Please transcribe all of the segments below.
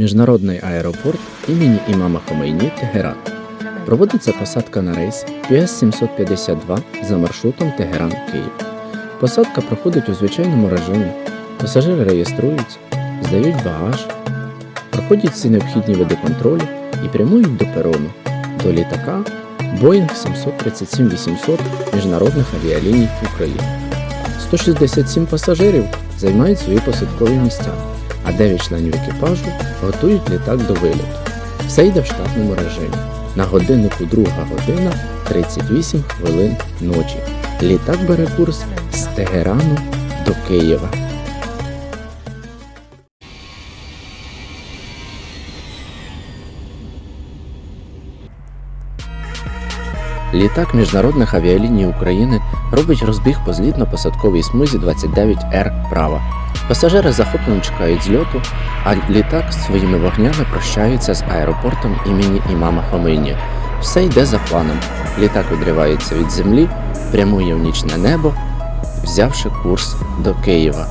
Міжнародний аеропорт імені імама Хомейні Тегеран. Проводиться посадка на рейс PS-752 за маршрутом Тегеран-Київ. Посадка проходить у звичайному режимі. Пасажири реєструються, здають багаж, проходять всі необхідні види контролю і прямують до перону, до літака Boeing 737-800 Міжнародних авіаліній України. 167 пасажирів займають свої посадкові місця, а 9 членів екіпажу готують літак до виліту. Все йде в штатному режимі. На годиннику 2 година 38 хвилин ночі. Літак бере курс з Тегерану до Києва. Літак Міжнародних авіаліній України робить розбіг по злітно-посадковій смузі 29Р права. Пасажири захоплено чекають зльоту, а літак своїми вогнями прощається з аеропортом імені імама Хомейні. Все йде за планом. Літак відривається від землі, прямує в нічне небо, взявши курс до Києва.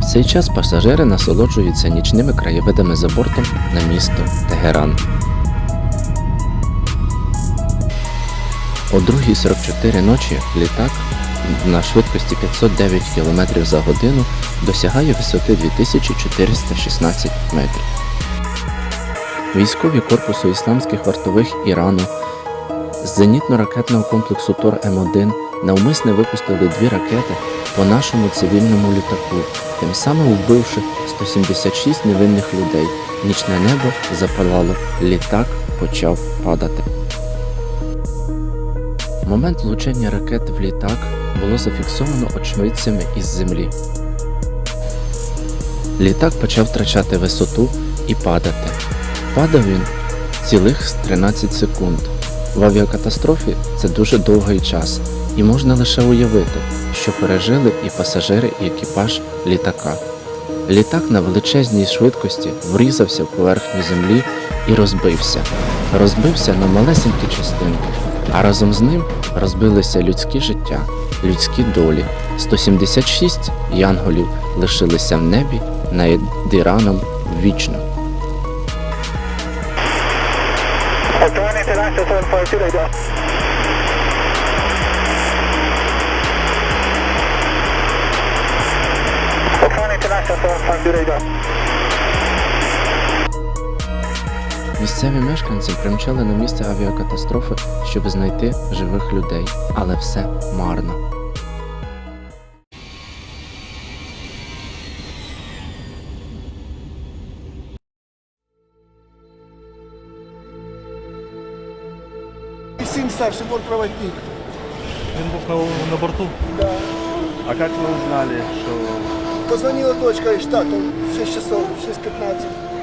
В цей час пасажири насолоджуються нічними краєвидами за бортом на місто Тегеран. О 2.44 ночі літак на швидкості 509 км за годину досягає висоти 2416 метрів. Військові корпусу ісламських вартових Ірану з зенітно-ракетного комплексу Тор М1 навмисне випустили дві ракети по нашому цивільному літаку, тим самим вбивши 176 невинних людей. Нічне небо запалало, літак почав падати. Момент влучання ракети в літак було зафіксовано очевидцями із землі. Літак почав втрачати висоту і падати. Падав він цілих 13 секунд. В авіакатастрофі це дуже довгий час, і можна лише уявити, що пережили і пасажири, і екіпаж літака. Літак на величезній швидкості врізався в поверхню землі і розбився. Розбився на малесенькі частинки, а разом з ним розбилися людські життя, людські долі. 176 янголів лишилися в небі над Іраном вічно. International Місцеві мешканці примчали на місце авіакатастрофи, щоб знайти живих людей, але все марно. Сын старший бортпроводник. Він був на, на борту. Да. А як ви узнали, що Позвонила дочка из штата в 6 часов, 6.15, что в Америке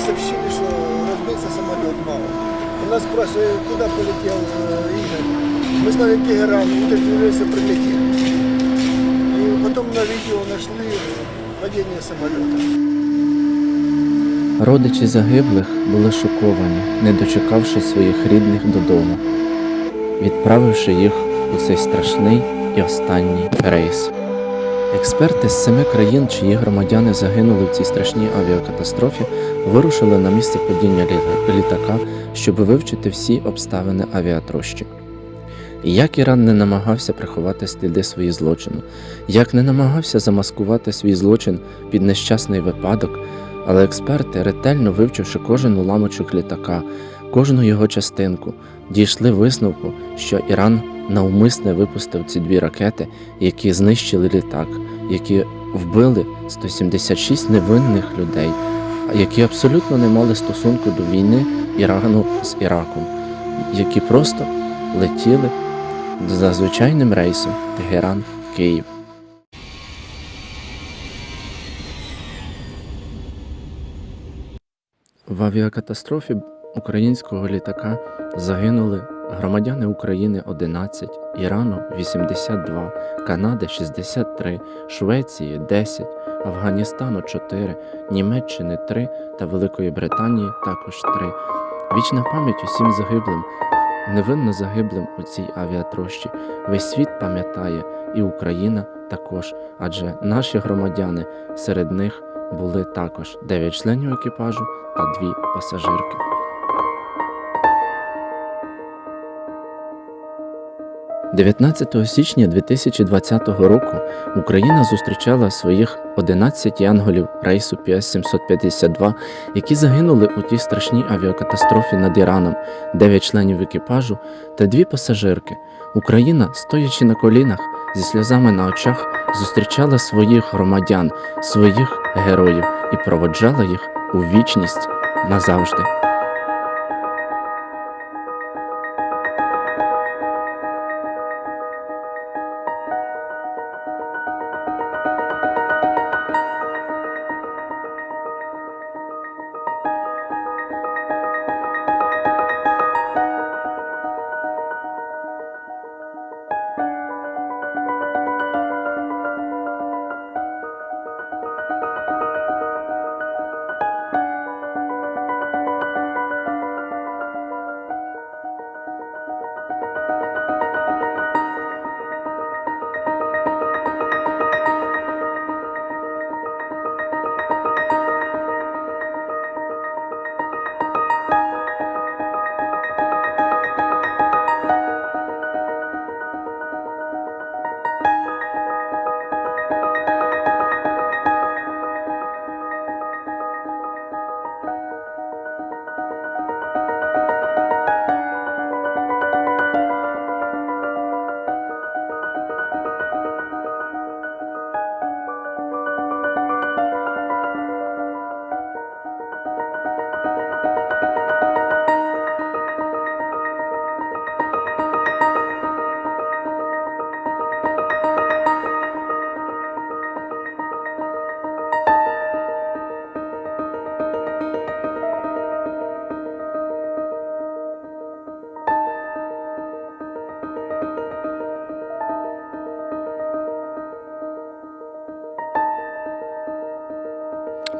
сообщили, что разбился самолет мало. У нас спрашивают, куда полетел э, Игорь. Мы знали Тегеран, уточнили, прилетел. И потом на видео нашли падение самолета. Родичі загиблих були шоковані, не дочекавши своїх рідних додому, відправивши їх у цей страшний і останній рейс. Експерти з семи країн, чиї громадяни загинули в цій страшній авіакатастрофі, вирушили на місце падіння літака, щоб вивчити всі обставини авіатрощі. Як Іран не намагався приховати сліди своїх злочину, як не намагався замаскувати свій злочин під нещасний випадок, але експерти, ретельно вивчивши кожен уламочок літака, кожну його частинку, дійшли висновку, що Іран навмисне випустив ці дві ракети, які знищили літак, які вбили 176 невинних людей, які абсолютно не мали стосунку до війни Ірану з Іраком, які просто летіли за звичайним рейсом Тегеран Київ. В авіакатастрофі українського літака загинули громадяни України 11, Ірану 82, Канади 63, Швеції 10, Афганістану 4, Німеччини 3 та Великої Британії також 3. Вічна пам'ять усім загиблим невинно загиблим у цій авіатрощі. Весь світ пам'ятає, і Україна також, адже наші громадяни серед них були також 9 членів екіпажу та 2 пасажирки. – 19 січня 2020 року Україна зустрічала своїх 11 янголів рейсу PS-752, які загинули у тій страшній авіакатастрофі над Іраном, 9 членів екіпажу та дві пасажирки. Україна, стоячи на колінах зі сльозами на очах, зустрічала своїх громадян, своїх героїв і проводжала їх у вічність назавжди.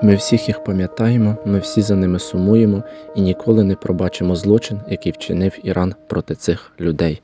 Ми всіх їх пам'ятаємо, ми всі за ними сумуємо і ніколи не пробачимо злочин, який вчинив Іран проти цих людей.